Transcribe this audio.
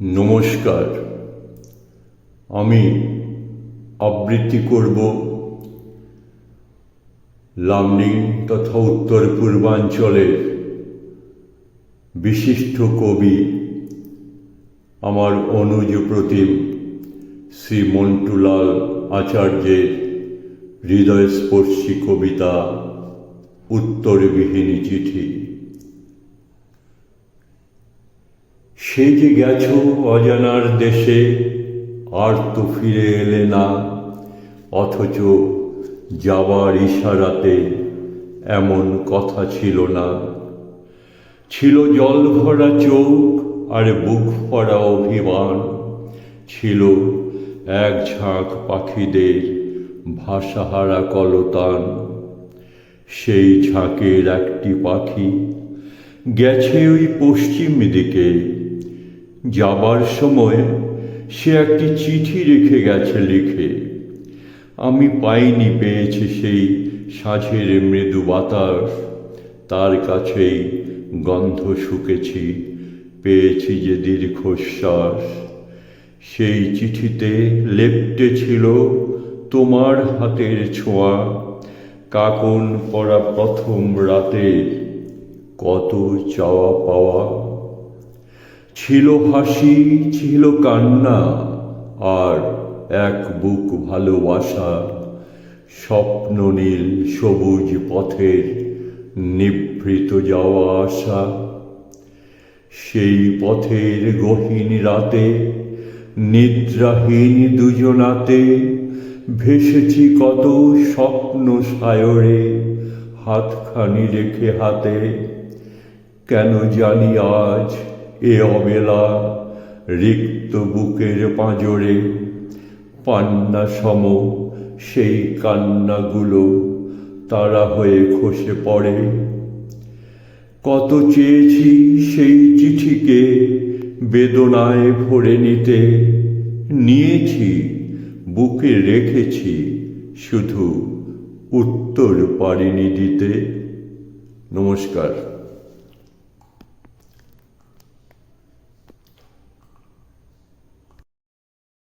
নমস্কার। আমি আবৃত্তি করব লামডিং তথা উত্তর পূর্বাঞ্চলের বিশিষ্ট কবি আমার অনুজ প্রতিম শ্রী মন্টুলাল আচার্যের হৃদয়স্পর্শী কবিতা, উত্তরবিহীন চিঠি। সে যে গেছো অজানার দেশে, আর তো ফিরে এলে না। অথচ যাবার ইশারাতে এমন কথা ছিল না। ছিল জল ভরা চোখ আর বুক ভরা অভিমান। ছিল এক ঝাঁক পাখিদের ভাষাহারা কলতান। সেই ঝাঁকের একটি পাখি গেছে ওই পশ্চিম দিকে। যাবার সময় সে একটি চিঠি রেখে গেছে লিখে। আমি পাইনি, পেয়েছি সেই সাঁঝের মৃদু বাতাস। তার কাছেই গন্ধ শুকেছি, পেয়েছি যে দীর্ঘশ্বাস। সেই চিঠিতে লেপ্টে ছিল তোমার হাতের ছোঁয়া, কাকন পড়া প্রথম রাতে। কত চাওয়া পাওয়া ছিল হাসি, ছিল কান্না, আর এক বুক ভালোবাসা। স্বপ্ন নীল, সবুজ পথের নিভৃত যাওয়া আসা সেই পথের গহীন রাতে, নিদ্রাহীন দুজনাতে, ভেসেছি কত স্বপ্ন সায়রে, হাতখানি রেখে হাতে। কেন জানি আজ এ অবেলা রিক্ত বুকের পাঁজরে পান্না সম, সেই কান্নাগুলো তারা হয়ে খসে পড়ে। কত চেয়েছি সেই চিঠিকে বেদনায় ভরে নিতে, নিয়েছি, বুকে রেখেছি শুধু উত্তর পারিনি দিতে। নমস্কার।